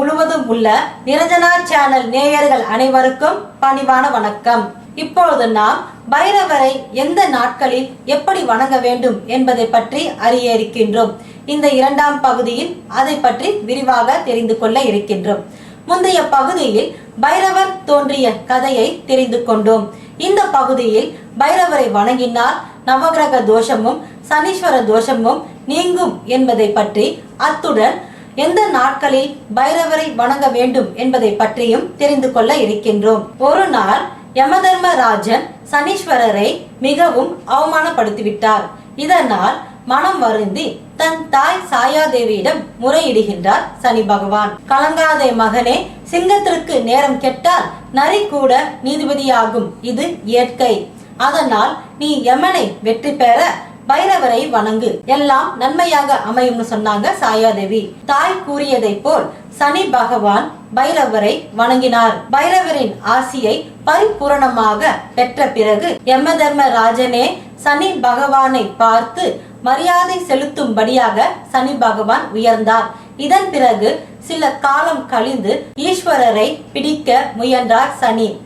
முழுவதும் உள்ள நிரஞ்சனா சேனல் நேயர்கள் அனைவருக்கும் பணிவான வணக்கம். இப்பொழுது நாம் பைரவரை எந்த நாட்களில் எப்படி வணங்க வேண்டும் என்பதை பற்றி அறிய இருக்கின்றோம். இந்த இரண்டாம் பகுதியில் அதை பற்றி விரிவாக தெரிந்து கொள்ள இருக்கின்றோம். முந்தைய பகுதியில் பைரவர் தோன்றிய கதையை தெரிந்து கொண்டோம். இந்த பகுதியில் பைரவரை வணங்கினால் நவகிரக தோஷமும் சனீஸ்வர தோஷமும் நீங்கும் என்பதை பற்றி அத்துடன் எந்த நாட்களில் பைரவரை வணங்க வேண்டும் என்பதை பற்றியும் தெரிந்து கொள்ள இருக்கின்றோம். ஒரு நாள் யமதர்மராஜன் சனீஸ்வரரை மிகவும் அவமானப்படுத்திவிட்டார். இதனால் மனம் வருந்தி தன் தாய் சாயாதேவியிடம் முறையிடுகின்றார் சனி பகவான். கலங்காதே மகனே சிங்கத்திற்கு நேரம் கெட்டால் நரி கூட நீதிபதியாகும். இது இயற்கை. அதனால் நீ யமனை வெற்றி பெற பைரவரை வணங்கு. எல்லாம் நன்மையாக அமையும்னு சொன்னாங்க சாயாதேவி. தாய் கூறியதை போல் சனி பகவான் பைரவரை வணங்கினார். பைரவரின் ஆசியை பரிபூரணமாக பெற்ற பிறகு யமதர்ம ராஜனே சனி பகவானை பார்த்து மரியாதை செலுத்தும்படியாக சனி பகவான் உயர்ந்தார். இதன் பிறகு சில காலம் கழிந்து ஈஸ்வரரை பிடிக்க முயன்றார் சனி.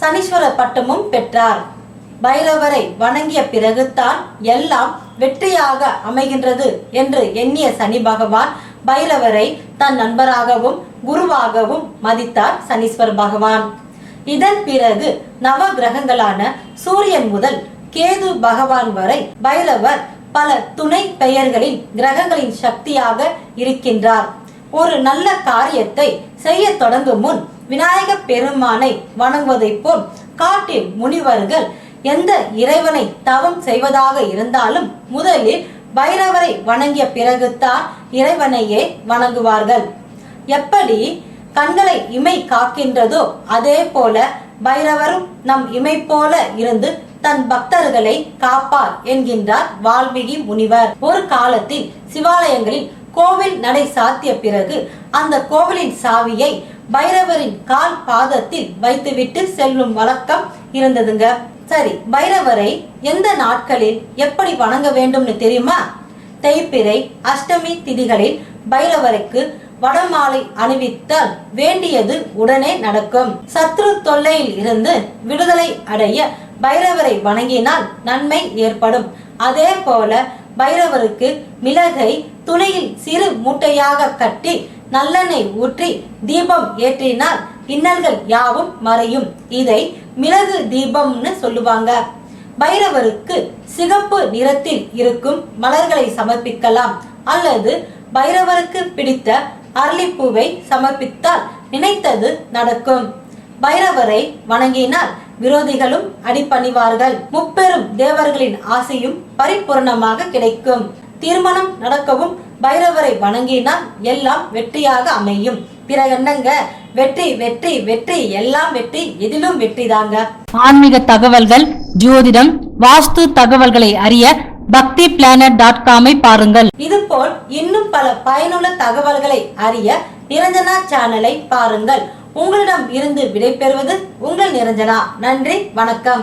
சனீஸ்வர பட்டமும் பெற்றார். பைரவரை வணங்கிய பிறகுதான் எல்லாம் வெற்றியாக அமைகின்றது என்று எண்ணிய சனி பகவான் பைரவரை தன் நண்பராகவும் குருவாகவும் மதித்தார் சனீஸ்வர பகவான். இதன் பிறகு நவ கிரகங்களான சூரியன் முதல் கேது பகவான் வரை பைரவர் பல துணை பெயர்களின் கிரகங்களின் சக்தியாக இருக்கின்றார். ஒரு நல்ல காரியத்தை செய்ய தொடங்கும் முன் விநாயக பெருமானை வணங்குவதைப் போல் காட்டில் முனிவர்கள் எந்த இறைவனை தவம் செய்வதாக இருந்தாலும் முதலில் பைரவரை வணங்கிய பிறகுதான் இறைவனையே வணங்குவார்கள். எப்படி கண்களை இமை காக்கின்றதோ அதே போல பைரவரும் நம் இமை போல இருந்து தன் பக்தர்களை காப்பார் என்கின்றார் வால்மீகி முனிவர். ஒரு காலத்தில் சிவாலயங்களில் கோவில் நடை சாத்திய பிறகு அந்த கோவிலின் சாவியை பைரவரின் கால் பாதத்தில் வைத்துவிட்டு செல்லும் வழக்கம் இருந்ததுங்க. சரி பைரவரை எந்த நாட்களில் எப்படி வணங்க வேண்டும்னு தெரியுமா? தைப்பிறை அஷ்டமி திதிகளில் பைரவருக்கு வடமாலை அணிவித்தால் வேண்டியது உடனே நடக்கும். சத்ரு தொல்லையில் இருந்து விடுதலை அடைய பைரவரை வணங்கினால் நன்மை ஏற்படும். அதே போல பைரவருக்கு மிளகை துணியில் சிறு மூட்டையாக கட்டி நல்லெண்ணெய் ஊற்றி தீபம் ஏற்றினால் இன்னல்கள் யாவும் மறையும். இதை மிளகு தீபம்னு சொல்லுவாங்க. பைரவருக்கு சிகப்பு நிறத்தில் இருக்கும் மலர்களை சமர்ப்பிக்கலாம். அல்லது பைரவருக்கு பிடித்த அரளிப்பூவை சமர்ப்பித்தால் நினைத்தது நடக்கும். பைரவரை வணங்கினால் விரோதிகளும் அடிபணிவார்கள். முப்பெரும் தேவர்களின் ஆசையும் பரிபூர்ணமாக கிடைக்கும். திருமணம் நடக்கவும் பைரவரை வணங்கினால் எல்லாம் வெற்றியாக அமையும். பிறகு என்னங்க? வெற்றி வெற்றி வெற்றி எல்லாம் வெற்றி எதிலும் வெற்றி தாங்க. ஆன்மீக தகவல்கள் ஜோதிடம் வாஸ்து தகவல்களை அறிய பக்தி பிளானட் டாட் காமை பாருங்கள். இதுபோல் இன்னும் பல பயனுள்ள தகவல்களை அறிய நிரஞ்சனா சேனலை பாருங்கள். உங்களிடம் இருந்து விடைபெறுவது உங்கள் நிரஞ்சனா. நன்றி வணக்கம்.